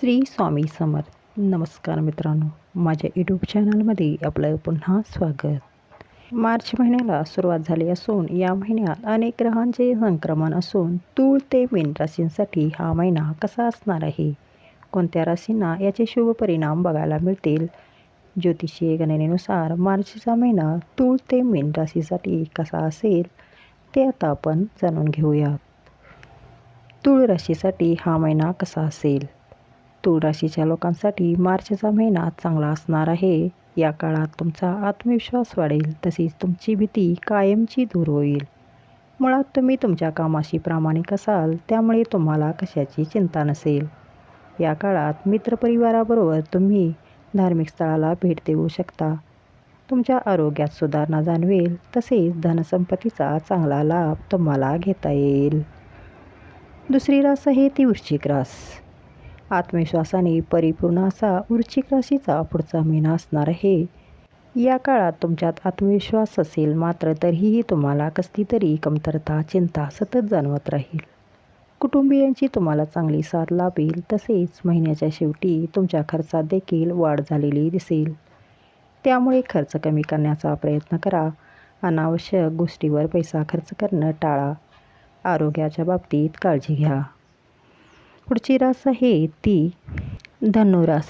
श्री स्वामी समर्थ. नमस्कार मित्रांनो. माझ्या यूट्यूब चॅनलमध्ये आपलं पुन्हा स्वागत. मार्च महिन्याला सुरुवात झाली असून या महिन्यात अनेक ग्रहांचे संक्रमण असून तूळ ते मीन राशींसाठी हा महिना कसा असणार आहे? कोणत्या राशींना याचे शुभ परिणाम बघायला मिळतील? ज्योतिषीय गणनेनुसार मार्चचा महिना तूळ ते मीन राशीसाठी कसा असेल ते आता आपण जाणून घेऊयात. तूळ राशीसाठी हा महिना कसा असेल? तूळ राशीच्या लोकांसाठी मार्चचा महिना चांगला असणार आहे. या काळात तुमचा आत्मविश्वास वाढेल तसेच तुमची भीती कायमची दूर होईल. मुळात तुम्ही तुमच्या कामाशी प्रामाणिक असाल त्यामुळे तुम्हाला कशाची चिंता नसेल. या काळात मित्रपरिवाराबरोबर तुम्ही धार्मिक स्थळाला भेट देऊ शकता. तुमच्या आरोग्यात सुधारणा जाणवेल तसेच धनसंपत्तीचा चांगला लाभ तुम्हाला घेता येईल. दुसरी रास आहे ती वृश्चिक रास. आत्मविश्वासाने परिपूर्ण असा वृश्चिक राशीचा पुढचा महिना असणार आहे. या काळात तुमच्यात आत्मविश्वास असेल मात्र तरीही तुम्हाला कसली तरी कमतरता चिंता सतत जाणवत राहील. कुटुंबियांची तुम्हाला चांगली साथ लाभेल तसेच महिन्याच्या शेवटी तुमच्या खर्चात देखील वाढ झालेली दिसेल. त्यामुळे खर्च कमी करण्याचा प्रयत्न करा. अनावश्यक गोष्टीवर पैसा खर्च करणं टाळा. आरोग्याच्या बाबतीत काळजी घ्या. पुढची रास आहे ती धनुरास.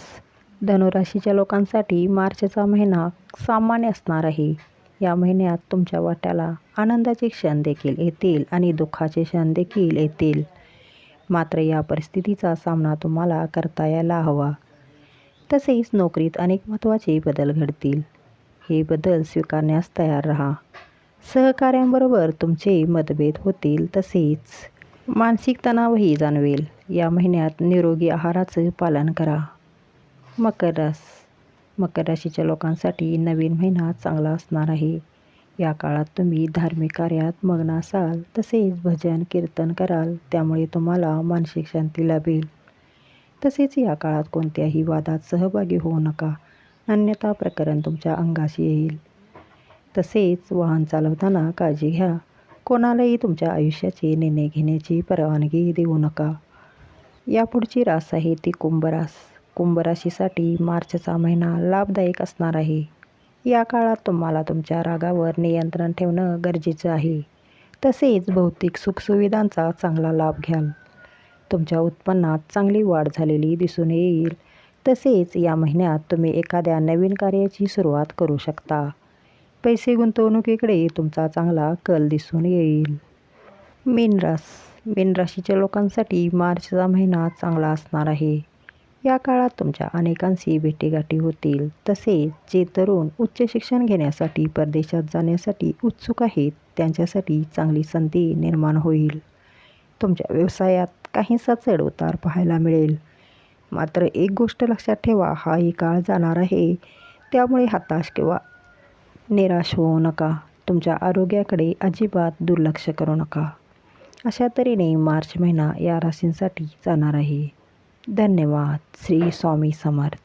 धनुराशीच्या लोकांसाठी मार्चचा महिना सामान्य असणार आहे. या महिन्यात तुमच्या वाट्याला आनंदाचे क्षण देखील येतील आणि दुःखाचे क्षण देखील येतील. मात्र या परिस्थितीचा सामना तुम्हाला करता यायला हवा. तसेच नोकरीत अनेक महत्त्वाचे बदल घडतील. हे बदल स्वीकारण्यास तयार राहा. सहकाऱ्यांबरोबर तुमचे मतभेद होतील तसेच मानसिक तणावही जाणवेल. या महिन्यात निरोगी आहाराचं पालन करा. मकर रास मकर राशीच्या लोकांसाठी नवीन महिना चांगला असणार आहे. या काळात तुम्ही धार्मिक कार्यात मग्न असाल तसेच भजन कीर्तन कराल त्यामुळे तुम्हाला मानसिक शांती लाभेल. तसेच या काळात कोणत्याही वादात सहभागी होऊ नका अन्यथा प्रकरण तुमच्या अंगाशी येईल. तसेच वाहन चालवताना काळजी घ्या. कोणालाही तुमच्या आयुष्याचे निर्णय घेण्याची परवानगी देऊ नका. यापुढची रास आहे ती कुंभरास. कुंभराशीसाठी मार्चचा महिना लाभदायक असणार आहे. या काळात तुम्हाला तुमच्या रागावर नियंत्रण ठेवणं गरजेचं आहे. तसेच भौतिक सुखसुविधांचा चांगला लाभ घ्याल. तुमच्या उत्पन्नात चांगली वाढ झालेली दिसून येईल. तसेच या महिन्यात तुम्ही एखाद्या नवीन कार्याची सुरुवात करू शकता. पैसे गुंतवणुकीकडे तुमचा चांगला कल दिसून येईल. मीन रास मीन राशीच्या लोकांसाठी मार्चचा महिना चांगला असणार आहे. या काळात तुमच्या अनेकांशी भेटीगाठी होतील. तसेच जे तरुण उच्च शिक्षण घेण्यासाठी परदेशात जाण्यासाठी उत्सुक आहेत त्यांच्यासाठी चांगली संधी निर्माण होईल. तुमच्या व्यवसायात काहीसा चढ उतार पाहायला मिळेल. मात्र एक गोष्ट लक्षात ठेवा हाही काळ जाणार आहे. त्यामुळे हताश किंवा निराश होऊ नका. तुमच्या आरोग्याकडे अजिबात दुर्लक्ष करू नका. अशा तऱ्हेने मार्च महिना या राशींसाठी जाणार आहे. धन्यवाद. श्री स्वामी समर्थ.